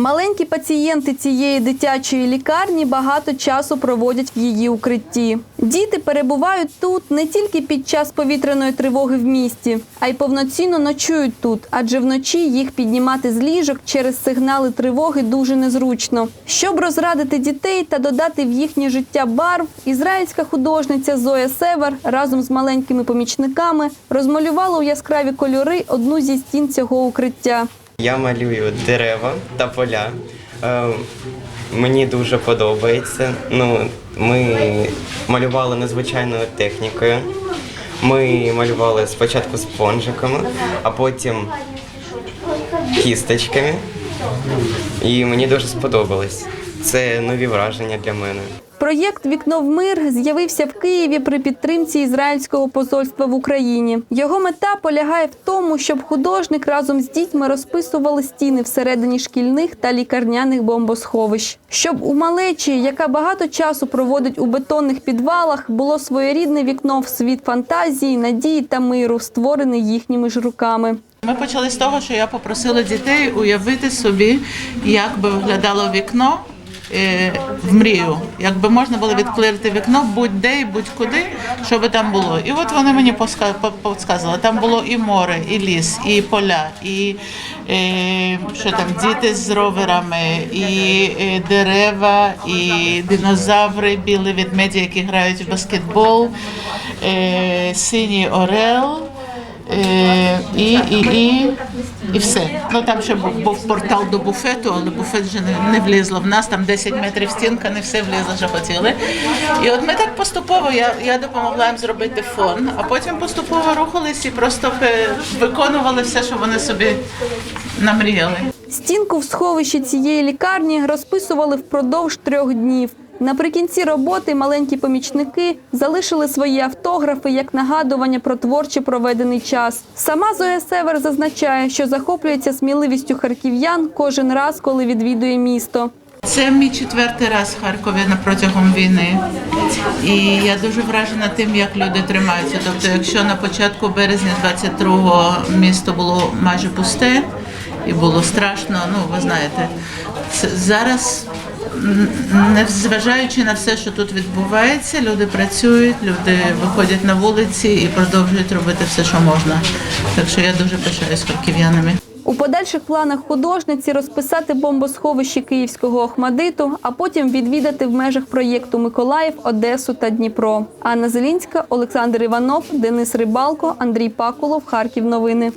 Маленькі пацієнти цієї дитячої лікарні багато часу проводять в її укритті. Діти перебувають тут не тільки під час повітряної тривоги в місті, а й повноцінно ночують тут, адже вночі їх піднімати з ліжок через сигнали тривоги дуже незручно. Щоб розрадити дітей та додати в їхнє життя барв, ізраїльська художниця Зоя Север разом з маленькими помічниками розмалювала у яскраві кольори одну зі стін цього укриття. Я малюю дерева та поля. Е, мені дуже подобається. Ну, ми малювали незвичайною технікою. Ми малювали спочатку спонжиками, а потім кісточками. І мені дуже сподобалось. Це нові враження для мене. Проєкт Вікно в мир з'явився в Києві при підтримці ізраїльського посольства в Україні. Його мета полягає в тому, щоб художник разом з дітьми розписували стіни всередині шкільних та лікарняних бомбосховищ, щоб у малечі, яка багато часу проводить у бетонних підвалах, було своєрідне вікно в світ фантазії, надії та миру, створене їхніми ж руками. Ми почали з того, що я попросила дітей уявити собі, як би виглядало вікно в мрію. Якби можна було відклеїти вікно будь-де і будь-куди, що би там було. І от вони мені підказали, там було і море, і ліс, і поля, і е, що там, діти з роверами, і е, дерева, і динозаври, білі ведмеді, які грають в баскетбол, е, синій орел. Е, і, і, і, і все. Ну там ще був, був портал до буфету, але буфет вже не, не влізло в нас, там 10 метрів стінка, не все влізло, що хотіли. І от ми так поступово, я, я допомогла їм зробити фон, а потім поступово рухались і просто виконували все, що вони собі намріяли. Стінку в сховищі цієї лікарні розписували впродовж трьох днів. Наприкінці роботи маленькі помічники залишили свої автографи як нагадування про творчо проведений час. Сама Зоя Север зазначає, що захоплюється сміливістю харків'ян кожен раз, коли відвідує місто. Це мій четвертий раз в Харкові на протягом війни. І я дуже вражена тим, як люди тримаються. Тобто, якщо на початку березня 22-го місто було майже пусте і було страшно, ну ви знаєте, зараз. Незважаючи на все, що тут відбувається, люди працюють, люди виходять на вулиці і продовжують робити все, що можна. Так що я дуже пишаюсь харків'янами. У подальших планах художниці розписати бомбосховище київського Охмадиту, а потім відвідати в межах проєкту Миколаїв, Одесу та Дніпро. Анна Зелінська, Олександр Іванов, Денис Рибалко, Андрій Пакулов, Харків. Новини.